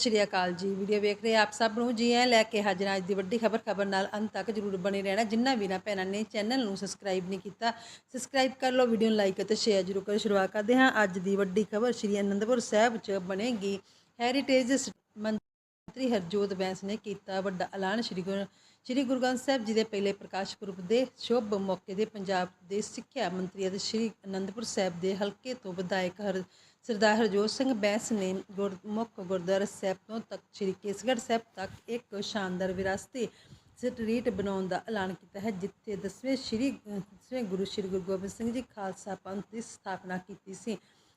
ਸਤਿ ਸ਼੍ਰੀ ਅਕਾਲ ਜੀ। ਵੀਡੀਓ ਵੇਖ ਰਹੇ ਆਪ ਸਭ ਨੂੰ। ਜੀ ਐ ਲੈ ਕੇ ਹਾਜ਼ਰ ਅੱਜ ਦੀ ਵੱਡੀ ਖਬਰ ਖਬਰ ਨਾਲ ਅੰਤ ਤੱਕ ਜਰੂਰ ਬਣੇ ਰਹਿਣਾ। ਜਿੰਨਾ ਵੀਰਾਂ ਭੈਣਾਂ ਨੇ ਚੈਨਲ ਨੂੰ ਸਬਸਕ੍ਰਾਈਬ ਨਹੀਂ ਕੀਤਾ, ਸਬਸਕ੍ਰਾਈਬ ਕਰ ਲਓ, ਵੀਡੀਓ ਨੂੰ ਲਾਈਕ ਅਤੇ ਸ਼ੇਅਰ ਜਰੂਰ ਕਰੋ। ਸ਼ੁਰੂਆਤ ਕਰਦੇ ਹਾਂ ਅੱਜ ਦੀ ਵੱਡੀ ਖਬਰ। ਸ਼੍ਰੀ ਅਨੰਦਪੁਰ ਸਾਹਿਬ 'ਚ ਬਣੇਗੀ ਹੈਰੀਟੇਜ ਸ- ਮੰਤਰੀ ਹਰਜੋਤ ਬੈਂਸ ਨੇ ਕੀਤਾ ਵੱਡਾ ਐਲਾਨ। ਸ਼੍ਰੀ ਗੁਰੂ ਸ਼੍ਰੀ ਗੁਰੂ ਗ੍ਰੰਥ ਸਾਹਿਬ ਜੀ ਦੇ ਪਹਿਲੇ ਪ੍ਰਕਾਸ਼ ਪੁਰਬ ਦੇ ਸ਼ੁਭ ਮੌਕੇ ਦੇ ਪੰਜਾਬ ਦੇ ਸਿੱਖਿਆ ਮੰਤਰੀ ਅਤੇ ਸ਼੍ਰੀ ਅਨੰਦਪੁਰ ਸਾਹਿਬ ਦੇ ਹਲਕੇ ਤੋਂ ਵਿਧਾਇਕ ਹਰ ਸਰਦਾਰ ਹਰਜੋਤ ਸਿੰਘ ਬੈਂਸ ਨੇ ਗੁਰਮੁਖ ਗੁਰਦੁਆਰਾ ਸਾਹਿਬ ਤੋਂ ਤੱਕ ਸ਼੍ਰੀ ਕੇਸਗੜ੍ਹ ਸਾਹਿਬ ਤੱਕ ਇੱਕ ਸ਼ਾਨਦਾਰ ਵਿਰਾਸਤੀ ਸਟਰੀਟ ਬਣਾਉਣ ਦਾ ਐਲਾਨ ਕੀਤਾ ਹੈ ਜਿੱਥੇ ਦਸਵੇਂ ਸ਼੍ਰੀ ਅ, ਦਸਵੇਂ ਗੁਰੂ ਸ਼੍ਰੀ ਗੁਰੂ ਗੋਬਿੰਦ ਸਿੰਘ ਜੀ ਖਾਲਸਾ ਪੰਥ ਦੀ ਸਥਾਪਨਾ ਕੀਤੀ ਸੀ।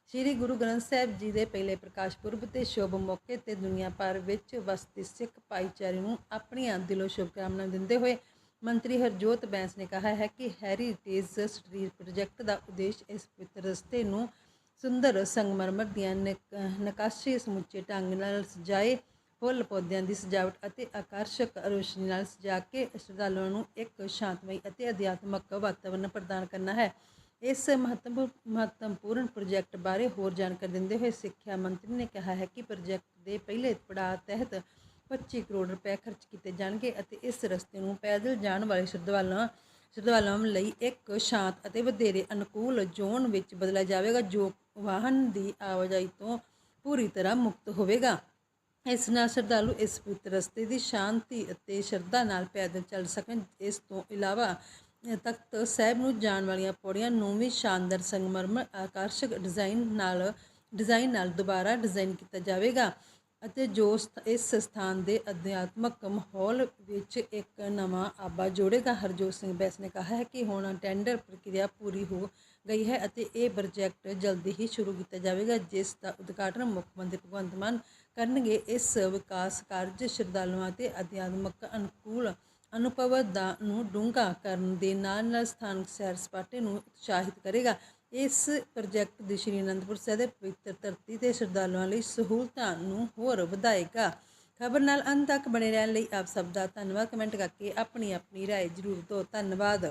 ਸ਼੍ਰੀ ਗੁਰੂ ਗ੍ਰੰਥ ਸਾਹਿਬ ਜੀ ਦੇ ਪਹਿਲੇ ਪ੍ਰਕਾਸ਼ ਪੁਰਬ ਤੇ ਸ਼ੁਭ ਮੌਕੇ ਤੇ ਦੁਨੀਆ ਭਰ ਵਿੱਚ ਵਸਦੇ ਸਿੱਖ ਭਾਈਚਾਰੇ ਨੂੰ ਆਪਣੀਆਂ ਦਿਲੋਂ ਸ਼ੁਭਕਾਮਨਾਵਾਂ ਦਿੰਦੇ ਹੋਏ ਮੰਤਰੀ ਹਰਜੋਤ ਬੈਂਸ ਨੇ ਕਿਹਾ ਹੈ ਕਿ ਹੈਰੀਟੇਜ ਸਟਰੀਟ ਪ੍ਰੋਜੈਕਟ ਦਾ ਉਦੇਸ਼ ਇਸ ਪਵਿੱਤਰ ਰਸਤੇ ਨੂੰ ਸੁੰਦਰ ਸੰਗਮਰਮਰ ਦੀਆਂ ਨਕ- ਨਕਾਸ਼ੀ ਸਮੁੱਚੇ ਢੰਗ ਨਾਲ ਸਜਾਏ ਫੁੱਲ ਪੌਦਿਆਂ ਦੀ ਸਜਾਵਟ ਅਤੇ ਆਕਰਸ਼ਕ ਰੋਸ਼ਨੀ ਨਾਲ ਸਜਾ ਕੇ ਸ਼ਰਧਾਲੂਆਂ ਨੂੰ ਇੱਕ ਸ਼ਾਂਤਮਈ ਅਤੇ ਅਧਿਆਤਮਕ ਵਾਤਾਵਰਣ ਪ੍ਰਦਾਨ ਕਰਨਾ ਹੈ। ਇਸ ਮਹੱਤਵ, ਮਹੱਤਵਪੂਰਨ ਪ੍ਰੋਜੈਕਟ ਬਾਰੇ ਹੋਰ ਜਾਣਕਾਰੀ ਦਿੰਦੇ ਹੋਏ ਸਿੱਖਿਆ ਮੰਤਰੀ ਨੇ ਕਿਹਾ ਹੈ ਕਿ ਪ੍ਰੋਜੈਕਟ ਦੇ ਪਹਿਲੇ ਪੜਾਅ ਤਹਿਤ 25 ਕਰੋੜ ਰੁਪਏ ਖਰਚ ਕੀਤੇ ਜਾਣਗੇ ਅਤੇ ਇਸ ਰਸਤੇ ਨੂੰ ਪੈਦਲ ਜਾਣ ਵਾਲੇ ਸ਼ਰਧਾਲੂਆਂ ਸ਼ਰਧਾਲੂਆਂ ਲਈ ਇੱਕ ਸ਼ਾਂਤ ਅਤੇ ਵਧੇਰੇ ਅਨੁਕੂਲ ਜ਼ੋਨ ਵਿੱਚ ਬਦਲਿਆ ਜਾਵੇਗਾ, ਜੋ ਵਾਹਨ ਦੀ ਆਵਾਜਾਈ ਤੋਂ ਪੂਰੀ ਤਰ੍ਹਾਂ ਮੁਕਤ ਹੋਵੇਗਾ। ਇਸ ਨਾਲ ਸ਼ਰਧਾਲੂ ਇਸ ਪਵਿੱਤਰ ਰਸਤੇ ਦੀ ਸ਼ਾਂਤੀ ਅਤੇ ਸ਼ਰਧਾ ਨਾਲ ਪੈਦਲ ਚੱਲ ਸਕਣ। ਇਸ ਤੋਂ ਇਲਾਵਾ ਤਖਤ ਸਾਹਿਬ ਨੂੰ ਜਾਣ ਵਾਲੀਆਂ ਪੌੜੀਆਂ ਨੂੰ ਵੀ ਸ਼ਾਨਦਾਰ ਸੰਗਮਰਮਰ, ਆਕਰਸ਼ਕ ਡਿਜ਼ਾਈਨ ਨਾਲ ਡਿਜ਼ਾਈਨ ਨਾਲ ਦੁਬਾਰਾ ਡਿਜ਼ਾਈਨ ਕੀਤਾ ਜਾਵੇਗਾ ਅਤੇ ਜੋ ਸਥ- ਇਸ ਸਥਾਨ ਦੇ ਅਧਿਆਤਮਕ ਮਾਹੌਲ ਵਿੱਚ ਇੱਕ ਨਵਾਂ ਆਬਾ ਜੋੜੇਗਾ। ਹਰਜੋਤ ਸਿੰਘ ਬੈਸ ਨੇ ਕਿਹਾ ਹੈ ਕਿ ਹੁਣ ਟੈਂਡਰ ਪ੍ਰਕਿਰਿਆ ਪੂਰੀ ਹੋ ਗਈ ਹੈ ਅਤੇ ਇਹ ਪ੍ਰੋਜੈਕਟ ਜਲਦੀ ਹੀ ਸ਼ੁਰੂ ਕੀਤਾ ਜਾਵੇਗਾ, ਜਿਸ ਦਾ ਉਦਘਾਟਨ ਮੁੱਖ ਮੰਤਰੀ ਭਗਵੰਤ ਮਾਨ ਕਰਨਗੇ। ਇਸ ਵਿਕਾਸ ਕਾਰਜ ਸ਼ਰਧਾਲੂਆਂ ਅਤੇ ਅਧਿਆਤਮਕ ਅਨੁਕੂਲ ਅਨੁਭਵ ਦਾ ਨੂੰ ਡੂੰਘਾ ਕਰਨ ਦੇ ਨਾਲ ਨਾਲ ਸਥਾਨਕ ਸੈਰ ਸਪਾਟੇ ਨੂੰ ਉਤਸ਼ਾਹਿਤ ਕਰੇਗਾ ਇਸ ਪ੍ਰੋਜੈਕਟ ਦੀ ਸ਼੍ਰੀ ਅਨੰਦਪੁਰ ਸਾਹਿਬ ਦੇ ਪਵਿੱਤਰ ਧਰਤੀ ਤੇ ਸ਼ਰਧਾਲੂਆਂ ਲਈ ਸਹੂਲਤਾਂ ਨੂੰ ਹੋਰ ਵਧਾਏਗਾ ਖਬਰ ਨਾਲ ਅੰਤ ਤੱਕ ਬਣੇ ਰਹਿਣ ਲਈ ਆਪ ਸਭ ਦਾ ਧੰਨਵਾਦ ਕਮੈਂਟ ਕਰਕੇ ਆਪਣੀ ਆਪਣੀ رائے ਜ਼ਰੂਰ ਦਿਓ ਧੰਨਵਾਦ